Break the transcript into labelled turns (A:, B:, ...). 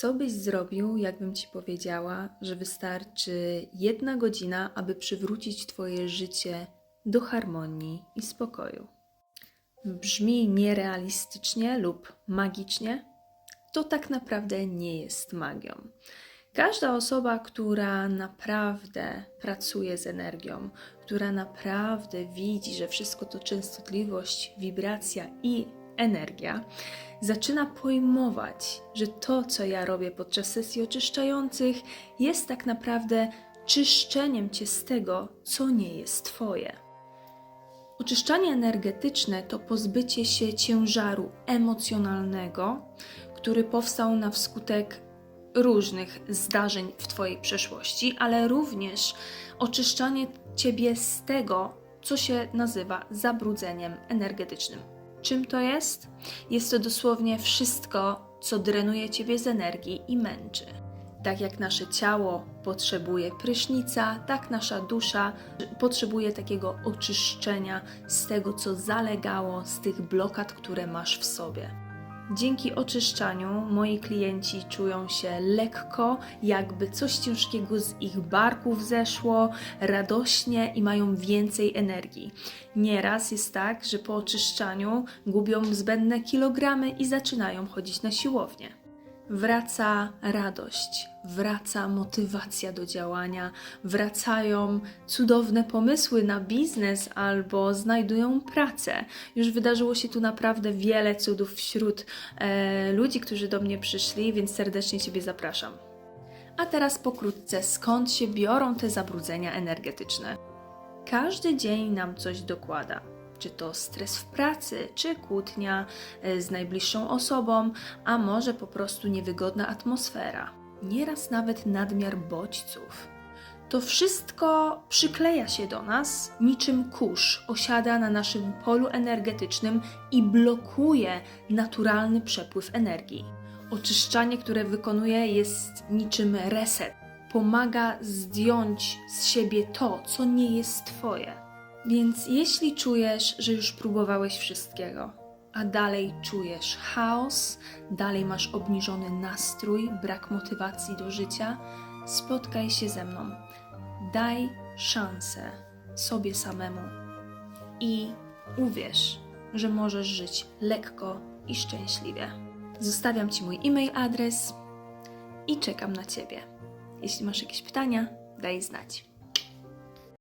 A: Co byś zrobił, jakbym ci powiedziała, że wystarczy jedna godzina, aby przywrócić Twoje życie do harmonii i spokoju? Brzmi nierealistycznie lub magicznie? To tak naprawdę nie jest magią. Każda osoba, która naprawdę pracuje z energią, która naprawdę widzi, że wszystko to częstotliwość, wibracja i energia, zaczyna pojmować, że to, co ja robię podczas sesji oczyszczających, jest tak naprawdę czyszczeniem cię z tego, co nie jest Twoje. Oczyszczanie energetyczne to pozbycie się ciężaru emocjonalnego, który powstał na wskutek różnych zdarzeń w Twojej przeszłości, ale również oczyszczanie Ciebie z tego, co się nazywa zabrudzeniem energetycznym. Czym to jest? Jest to dosłownie wszystko, co drenuje Ciebie z energii i męczy. Tak jak nasze ciało potrzebuje prysznica, tak nasza dusza potrzebuje takiego oczyszczenia z tego, co zalegało, z tych blokad, które masz w sobie. Dzięki oczyszczaniu moi klienci czują się lekko, jakby coś ciężkiego z ich barków zeszło, radośnie i mają więcej energii. Nieraz jest tak, że po oczyszczaniu gubią zbędne kilogramy i zaczynają chodzić na siłownię. Wraca radość, wraca motywacja do działania, wracają cudowne pomysły na biznes albo znajdują pracę. Już wydarzyło się tu naprawdę wiele cudów wśród e, ludzi, którzy do mnie przyszli, więc serdecznie Ciebie zapraszam. A teraz pokrótce, skąd się biorą te zabrudzenia energetyczne? Każdy dzień nam coś dokłada. Czy to stres w pracy, czy kłótnia e, z najbliższą osobą, a może po prostu niewygodna atmosfera. Nieraz nawet nadmiar bodźców. To wszystko przykleja się do nas niczym kurz, osiada na naszym polu energetycznym i blokuje naturalny przepływ energii. Oczyszczanie, które wykonuje, jest niczym reset. Pomaga zdjąć z siebie to, co nie jest Twoje. Więc jeśli czujesz, że już próbowałeś wszystkiego, a dalej czujesz chaos, dalej masz obniżony nastrój, brak motywacji do życia, spotkaj się ze mną. Daj szansę sobie samemu i uwierz, że możesz żyć lekko i szczęśliwie. Zostawiam Ci mój e-mail adres i czekam na Ciebie. Jeśli masz jakieś pytania, daj znać.